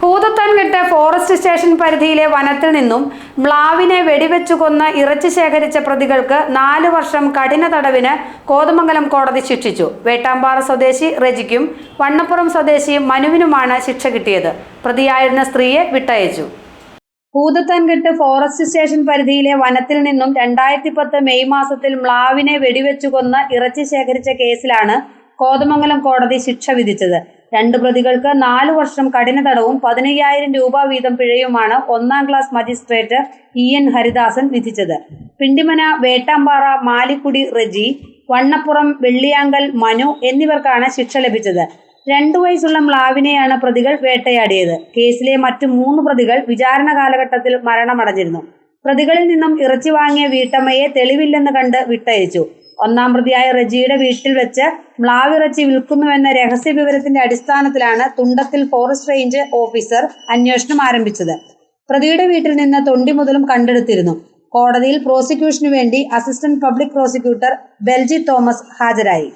Bhoothathankettu forest station പരിധിയിലെ വനത്തിൽ നിന്നും മ്ലാവിനെ വെടിവെച്ചു കൊന്ന് ഇറച്ചി ശേഖരിച്ച പ്രതികൾക്ക് നാല് വർഷം കഠിന തടവിന് കോതമംഗലം കോടതി ശിക്ഷിച്ചു. വേട്ടാമ്പാറ സ്വദേശി റെജിക്കും വണ്ണപ്പുറം സ്വദേശി മനുവിനുമാണ് ശിക്ഷ കിട്ടിയത്. പ്രതിയായിരുന്ന സ്ത്രീയെ വിട്ടയച്ചു. ഭൂതത്താൻകെട്ട് ഫോറസ്റ്റ് സ്റ്റേഷൻ പരിധിയിലെ വനത്തിൽ നിന്നും രണ്ടായിരത്തി പത്ത് മെയ് മാസത്തിൽ മ്ലാവിനെ വെടിവെച്ചു കൊന്ന് ഇറച്ചി ശേഖരിച്ച കേസിലാണ് കോതമംഗലം കോടതി ശിക്ഷ വിധിച്ചത്. രണ്ട് പ്രതികൾക്ക് നാലു വർഷം കഠിന തടവും പതിനയ്യായിരം രൂപ വീതം പിഴയുമാണ് ഒന്നാം class magistrate E. N. Haridasan വിധിച്ചത്. പിണ്ടിമന വേട്ടാമ്പാറ മാലിക്കുടി റെജി വണ്ണപ്പുറം വെള്ളിയാങ്കൽ മനു എന്നിവർക്കാണ് ശിക്ഷ ലഭിച്ചത്. രണ്ടു വയസ്സുള്ള മ്ലാവിനെയാണ് പ്രതികൾ വേട്ടയാടിയത്. കേസിലെ മറ്റു മൂന്ന് പ്രതികൾ വിചാരണ കാലഘട്ടത്തിൽ മരണമടഞ്ഞിരുന്നു. പ്രതികളിൽ നിന്നും ഇറച്ചി വാങ്ങിയ വീട്ടമ്മയെ തെളിവില്ലെന്ന് കണ്ട് വിട്ടയച്ചു. ഒന്നാം പ്രതിയായ റജിയുടെ വീട്ടിൽ വെച്ച് മ്ലാവിറച്ചി വിൽക്കുന്നുവെന്ന രഹസ്യ വിവരത്തിന്റെ അടിസ്ഥാനത്തിലാണ് തുണ്ടത്തിൽ ഫോറസ്റ്റ് റേഞ്ച് ഓഫീസർ അന്വേഷണം ആരംഭിച്ചത്. പ്രതിയുടെ വീട്ടിൽ നിന്ന് തൊണ്ടി മുതലും കണ്ടെടുത്തിരുന്നു. കോടതിയിൽ പ്രോസിക്യൂഷനു വേണ്ടി assistant public prosecutor Belji Thomas ഹാജരായി.